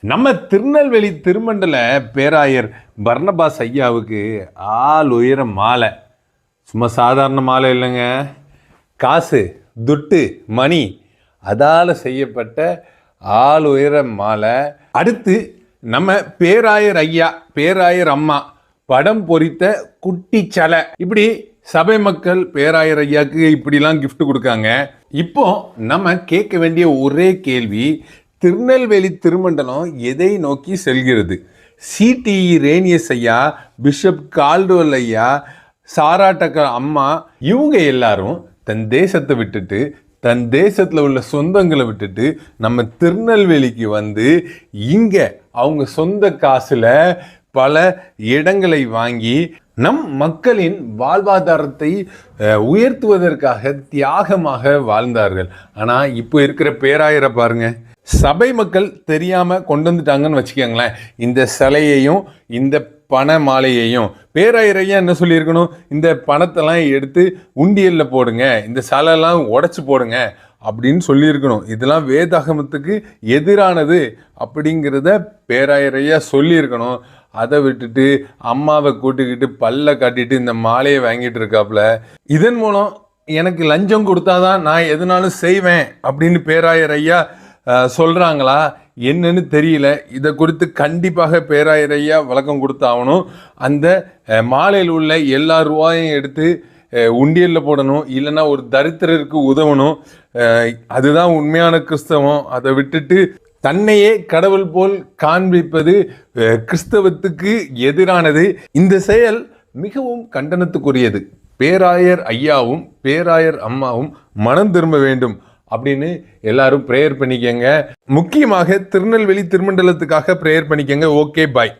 நம்ம திருநெல்வேலி திருமண்டல பேராயர் பர்ணபாஸ் ஐயாவுக்கு ஆள் உயர மாலை. சும்மா சாதாரண மாலை இல்லைங்க. காசு துட்டு மணி அதால் செய்யப்பட்ட ஆள் உயர மாலை. அடுத்து நம்ம பேராயர் ஐயா பேராயர் அம்மா படம் பொறித்த குட்டி சலை. இப்படி சபை மக்கள் பேராயர் ஐயாக்கு இப்படிலாம் கிஃப்ட் கொடுக்காங்க. இப்போ நம்ம கேட்க வேண்டிய ஒரே கேள்வி திருநெல்வேலி திருமண்டலம் எதை நோக்கி செல்கிறது? சிடிஇ ரேனியஸ் ஐயா பிஷப் கால்டுவல் ஐயா சாராட்டக்க அம்மா இவங்க எல்லாரும் தன் தேசத்தை விட்டுட்டு தன் தேசத்தில் உள்ள சொந்தங்களை விட்டுட்டு நம்ம திருநெல்வேலிக்கு வந்து இங்கே அவங்க சொந்த காசில் பல இடங்களை வாங்கி நம் மக்களின் வாழ்வாதாரத்தை உயர்த்துவதற்காக தியாகமாக வாழ்ந்தார்கள். ஆனால் இப்போ இருக்கிற பேராயரை பாருங்கள் சபை மக்கள் தெரியாமல் கொண்டு வந்துட்டாங்கன்னு வச்சுக்கோங்களேன். இந்த சிலையையும் இந்த பண மாலையையும் பேராயிரையா என்ன சொல்லியிருக்கணும்? இந்த பணத்தெல்லாம் எடுத்து உண்டியலில் போடுங்க இந்த சிலையெல்லாம் உடச்சி போடுங்க அப்படின்னு சொல்லியிருக்கணும். இதெல்லாம் வேதாகமத்துக்கு எதிரானது அப்படிங்கிறத பேராயிரையா சொல்லியிருக்கணும். அதை விட்டுட்டு அம்மாவை கூட்டிக்கிட்டு பல்ல காட்டிட்டு இந்த மாலையை வாங்கிட்டு இருக்காப்புல. இதன் மூலம் எனக்கு லஞ்சம் கொடுத்தாதான் நான் எதுனாலும் செய்வேன் அப்படின்னு பேராயர் ஐயா சொல்கிறாங்களா என்னன்னு தெரியல. இதை குறித்து கண்டிப்பாக பேராயர் ஐயா விளக்கம் கொடுத்தாகணும் அந்த மாலையில் உள்ள எல்லா ரூபாயும் எடுத்து உண்டியலில் போடணும். இல்லைன்னா ஒரு தரித்திரருக்கு உதவணும். அதுதான் உண்மையான கிறிஸ்தவம். அதை விட்டுட்டு தன்னையே கடவுள் போல் காண்பிப்பது கிறிஸ்தவத்துக்கு எதிரானது. இந்த செயல் மிகவும் கண்டனத்துக்குரியது. பேராயர் ஐயாவும் பேராயர் அம்மாவும் மனம் திரும்ப வேண்டும். அப்படின்னு எல்லாரும் ப்ரேயர் பண்ணிக்கங்க. முக்கியமாக திருநெல்வேலி திருமண்டலத்துக்காக ப்ரேயர் பண்ணிக்கங்க. Okay bye